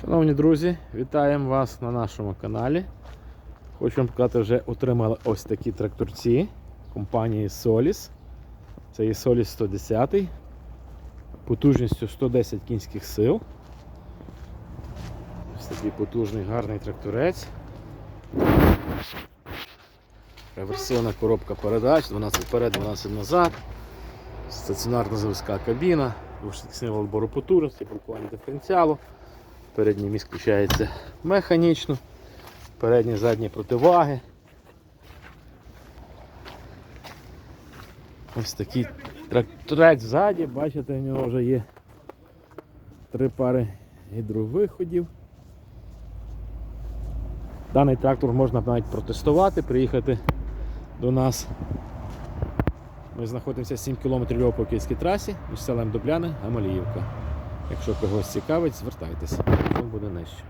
Шановні друзі, вітаємо вас на нашому каналі. Хочу вам показати, вже отримали ось такі тракторці компанії Solis. Це є Solis 110 потужністю 110 кінських сил. Ось такий потужний гарний тракторець. Реверсивна коробка передач, 12 вперед, 12 назад. Стаціонарна заводська кабіна, двохштатний відбору потужності, блокування диференціалу. Передній міст включається механічно, передні задні противаги. Ось такий тракторець ззаді, бачите, у нього вже є три пари гідровиходів. Даний трактор можна навіть протестувати, приїхати до нас. Ми знаходимося 7 км по київській трасі між селем Дубляни, Амаліївка. Якщо когось цікавить, звертайтеся, буде нижче.